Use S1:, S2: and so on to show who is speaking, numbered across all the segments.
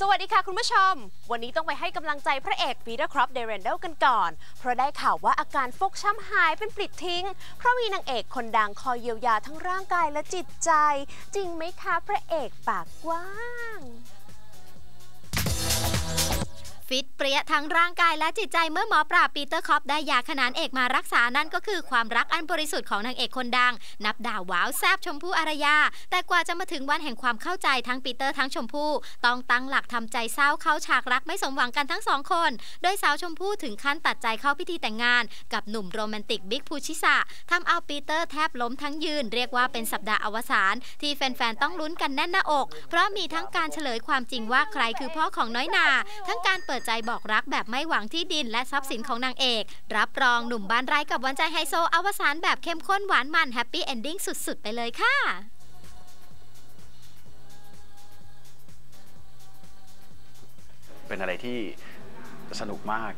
S1: สวัสดีค่ะคุณผู้ชม วันนี้ต้องไปให้กำลังใจพระเอกปีเตอร์ครอปเดเรนเดลกันก่อน เพราะได้ข่าวว่าอาการฟกช้ำหายเป็นปลิดทิ้ง เพราะมีนางเอกคนดังคอยเยียวยาทั้งร่างกายและจิตใจ จริงไหมคะพระเอกปากกว้าง
S2: ฟิตเปรี้ยทั้งร่างกายและจิตใจเมื่อหมอปราบปีเตอร์คอปได้ยาขนานเอกมารักษานั่นก็คือความรักอันบริสุทธิ์ของนางเอกคนดัง นับดาวว้าวแซบชมพู่อารยา แต่กว่าจะมาถึงวันแห่งความเข้าใจทั้งปีเตอร์ทั้งชมพู่ต้องตั้งหลักทำใจเศร้าเข้าฉากรักไม่สมหวังกันทั้งสองคน โดยสาวชมพู่ถึงขั้นตัดใจเข้าพิธีแต่งงาน กับหนุ่มโรแมนติกบิ๊กภูชิสะทำเอาปีเตอร์แทบล้มทั้งยืน เรียกว่าเป็นสัปดาห์อวสานที่แฟนๆต้องลุ้นกันแน่นหน้าอก เพราะมีทั้งการเฉลยความจริงว่าใครคือพ่อของน้อยนา ทั้งการเปิดใจบอกรักแบบไม่หวังที่ดินและทรัพย์สินของนางเอก รับรองหนุ่มบ้านไร่กับวันใจไฮโซอวสานแบบเข้มข้นหวานมันแฮปปี้เอนดิ้งสุด ๆ ไปเลยค่ะ
S3: เป็นอะไรที่สนุกมาก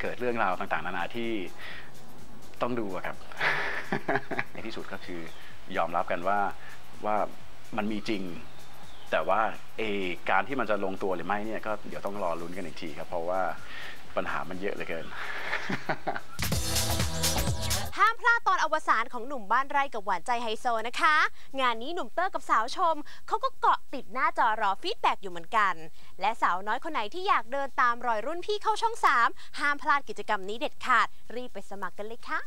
S3: เกิดเรื่องราวต่างๆ นานาที่ต้องดูครับ ในที่สุดก็คือยอมรับกันว่าว่ามันมีจริง แต่ว่าเอการที่มันจะลงตัวหรือไม่เนี่ยก็เดี๋ยวต้องรอลุ้นกันอีกทีครับเพราะว่าปัญหามันเยอะเหลือเกิน
S1: ห้ามพลาดตอนอวสานของหนุ่มบ้านไร่กับหวานใจไฮโซนะคะ งานนี้หนุ่มเตอร์กับสาวชม เขาก็เกาะติดหน้าจอรอฟีดแบ็กอยู่เหมือนกัน และสาวน้อยคนไหนที่อยากเดินตามรอยรุ่นพี่เข้าช่อง 3 ห้ามพลาดกิจกรรมนี้เด็ดขาด รีบไปสมัครกันเลยค่ะ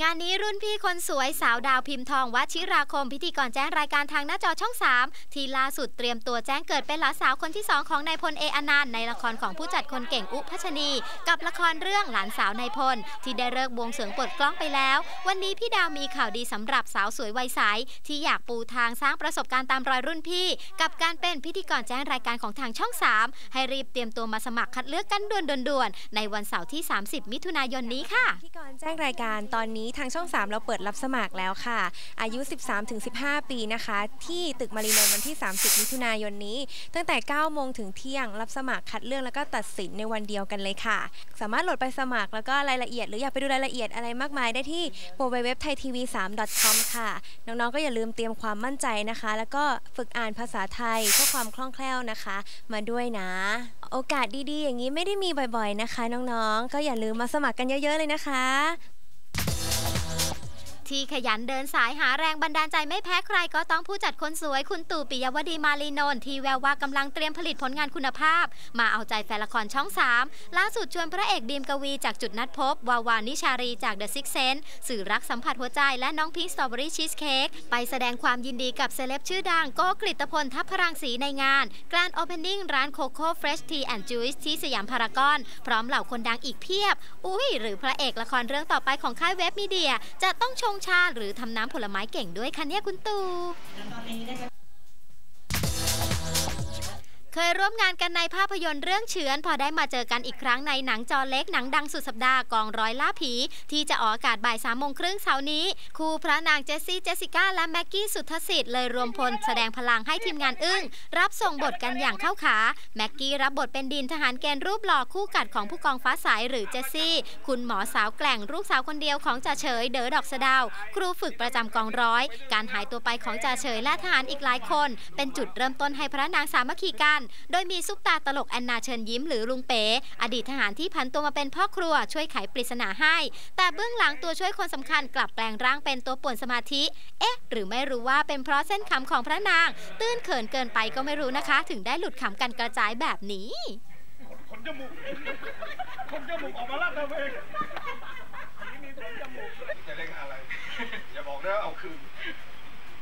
S2: งานนี้รุ่นพี่คนสวยสาวดาวพิมพ์ทองวัชิราคม พิธีกรแจ้งรายการทางหน้าจอช่อง 3 ที่ล่าสุดเตรียมตัวแจ้งเกิดเป็นหลานสาวคนที่ 2 ของนายพลเออนันต์ในละครของผู้จัดคนเก่งอุพัชนี กับละครเรื่องหลานสาวนายพล ที่ได้เลิกบวงเสวงปิดกล้องไปแล้ว วันนี้พี่ดาวมีข่าวดีสำหรับสาวสวยวัยใสที่อยากปูทางสร้างประสบการณ์ตามรอยรุ่นพี่ กับการเป็นพิธีกรแจ้งรายการของทางช่อง 3 ให้รีบเตรียมตัวมาสมัครคัดเลือกกันด่วนๆในวันเสาร์ที่ 30 มิถุนายนนี้ค่ะ
S4: พิธีกรแจ้งรายการตอนนี้ทางช่อง 3 เราเปิดรับสมัครแล้วค่ะ อายุ 13-15 ปีนะคะ ที่ตึกมารีนนวันที่ 30 มิถุนายนนี้ ตั้งแต่ 9 โมงถึงเที่ยง รับสมัครคัดเลือกแล้วก็ตัดสินในวันเดียวกันเลยค่ะ สามารถโหลดไปสมัครแล้วก็รายละเอียด หรืออยากไปดูรายละเอียดอะไรมากมายได้ที่ www.thaitv3.com ค่ะ น้องๆ ก็อย่าลืมเตรียมความมั่นใจนะคะ แล้วก็ฝึกอ่านภาษาไทยเพื่อความคล่องแคล่วนะคะ มาด้วยนะ โอกาสดีๆ อย่างนี้ไม่ได้มีบ่อยๆนะคะ น้องๆ ก็อย่าลืมมาสมัครกันเยอะๆเลยนะคะ
S2: ที่ขยันเดินสายหาแรงบันดาลใจไม่แพ้ใครก็ต้องผู้จัดคนสวยคุณตู่ปิยวดีมาลีนนท์ที่แววว่ากำลังเตรียมผลิตผลงานคุณภาพ มาเอาใจแฟนละครช่อง 3 ล่าสุดชวนพระเอกดีมกวีจากจุดนัดพบ วาวานิชารีจาก The Six Sense สื่อรักสัมผัสหัวใจและน้องพิงสตรอเบอรี่ชีสเค้กไปแสดงความยินดีกับเซเลบชื่อดังโก้กฤตพลทัพพรังสีในงานกรานโอเพนนิ่งร้านโคโค่เฟรชทีแอนด์จูสที่สยามพารากอน พร้อมเหล่าคนดังอีกเพียบ อุ้ยหรือพระเอกละครเรื่องต่อไปของค่ายเว็บมีเดีย จะต้องชงชาหรือทำน้ำผลไม้เก่งด้วยคะเนี่ยคุณตู่ เคยร่วมงานกันในภาพยนตร์เรื่องเฉือน พอได้มาเจอกันอีกครั้งในหนังจอเล็กหนังดังสุดสัปดาห์กองร้อยล่าผี ที่จะออกอากาศบ่ายสามโมงครึ่งเสาร์นี้ คู่พระนางเจสซี่เจสสิก้าและแม็กกี้สุทธสิทธิ์เลยรวมพลแสดงพลังให้ทีมงานอึ้ง รับส่งบทกันอย่างเข้าขา แม็กกี้รับบทเป็นดินทหารเกณฑ์รูปหล่อคู่กัดของผู้กองฟ้าใสหรือเจสซี่ คุณหมอสาวแกล่งลูกสาวคนเดียวของจ่าเฉยเดอดอกสะดาว ครูฝึกประจำกองร้อย การหายตัวไปของจ่าเฉยและทหารอีกหลายคน เป็นจุดเริ่มต้นให้พระนางสามัคคีกันโดยมีซุปตาตลกแอนนาเชิญยิ้มหรือลุงเป๋ อดีตทหารที่พันตัวมาเป็นพ่อครัวช่วยไขปริศนาให้ แต่เบื้องหลังตัวช่วยคนสำคัญกลับแปลงร่างเป็นตัวป่วนสมาธิ เอ๊ะ หรือไม่รู้ว่าเป็นเพราะเส้นขำของพระนาง ตื้นเขินเกินไปก็ไม่รู้นะคะ ถึงได้หลุดขำกันกระจายแบบนี้
S5: ขนจมูกขนจมูกออกมาลาดตระเวนนี่มีขนจมูกด้วยจะเล่นอะไร อย่าบอกนะเอาคืน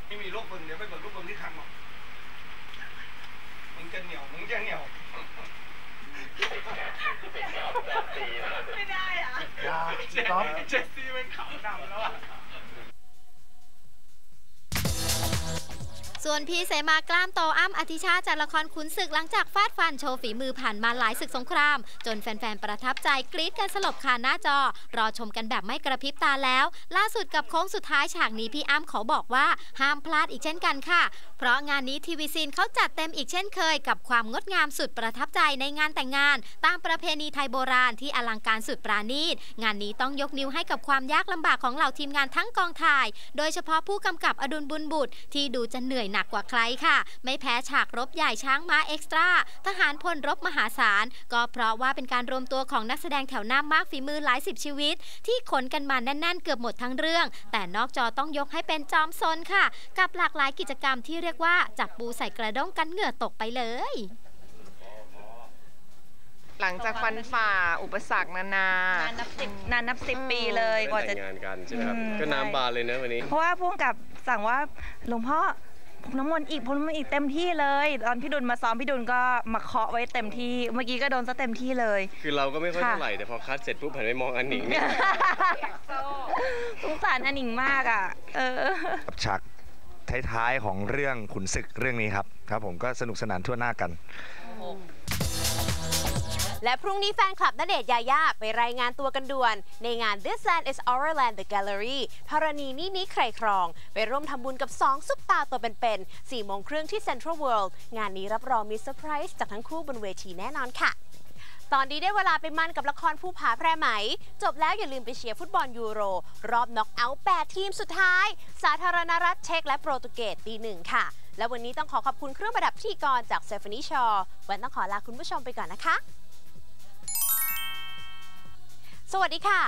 S5: ไม่มีลูกมึงเดี๋ยวไปเปิดลูกมึงที่คำหรอก มึงจะเหนียวมึงจะเหนียว
S6: ไม่
S5: ส่ว
S2: นพี่เสมากล้ามโตอ้ำอธิชาติจากละครขุนศึกหลังจากฟาดฟันโชว์ฝีมือผ่านมาหลายศึกสงคราม จนแฟนๆ ประทับใจกรี๊ดกันสลบคาหน้าจอ รอชมกันแบบไม่กระพริบตาแล้ว ล่าสุดกับโค้งสุดท้ายฉากนี้พี่อ้ำขอบอกว่าห้ามพลาดอีกเช่นกันค่ะ เพราะงานนี้ทีวีซีนเขาจัดเต็มอีกเช่นเคย กับความงดงามสุดประทับใจในงานแต่งงาน ตามประเพณีไทยโบราณที่อลังการสุดปราณีตงานนี้ต้องยกนิ้วให้กับความยากลำบากของเหล่าทีมงานทั้งกองถ่าย โดยเฉพาะผู้กำกับอดุลบุญบุตรที่ดูจะเหนื่อยหนักกว่าใครค่ะ ไม่แพ้ฉากรบใหญ่ช้างม้าเอ็กซ์ตร้าทหารพลรบมหาศาล ก็เพราะว่าเป็นการรวมตัวของนักแสดงแถวหน้ามากฝีมือหลายสิบชีวิต ที่ขนกันมาแน่นๆ เกือบหมดทั้งเรื่อง แต่นอกจอต้องยกให้เป็นจอมซนค่ะ กับหลากหลายกิจกรรมที่เรียกว่าจับปูใส่กระด้งกันเหงื่อตกไปเลย
S7: หลังจากฟันฝ่าอุปสรรคนาน
S8: นานนับสิบนานนับสิบปีเลยกว่าจะ
S9: แต่งงานกันใช่ไหมครับ
S8: อืม
S9: ก็น้ำบานเลยนะวันนี้
S8: เพราะว่าพ่วงกับสั่งว่าหลวงพ่อ พรมน้ำมนต์อีกพรมน้ำมนต์อีกเต็มที่เลย ตอนพี่ดุลมาซ้อมพี่ดุลก็มาเคาะไว้เต็มที่ เมื่อกี้ก็โดนซะเต็มที่เลย
S9: คือเราก็ไม่ค่อย
S8: ค่ะ
S9: เท่าไหร่แต่พอคัดเสร็จปุ๊บหันไปมองอันหนิงเนี่ย
S8: สงสารอันหนิงมากอะ เออ
S10: กับฉากท้ายๆของเรื่องขุนศึกเรื่องนี้ครับครับ ผมก็สนุกสนานทั่วหน้ากัน
S1: และพรุ่งนี้แฟนคลับณเดชยายาไปรายงานตัวกันด่วน ในงาน This Land is Our Land the Gallery ธรณีนี่นี้ใครครอง ไปร่วมทำบุญกับ 2 ซุปตาตัวเป็นๆ4โมงครึ่งที่ Central World งานนี้รับรองมีเซอร์ไพรส์จากทั้งคู่บนเวทีแน่นอนค่ะตอนนี้ได้เวลาไปมันกับละครผู้ผาแพรไหม จบแล้วอย่าลืมไปเชียร์ฟุตบอลยูโร รอบน็อกเอาท์8ทีมสุดท้าย สาธารณรัฐเช็กและโปรตุเกสตีหนึ่งค่ะ และวันนี้ต้องขอขอบคุณเครื่องประดับพิธีกรจากเซฟานีชอวันต้องขอลาคุณผู้ชมไปก่อนนะคะ สวัสดีค่ะ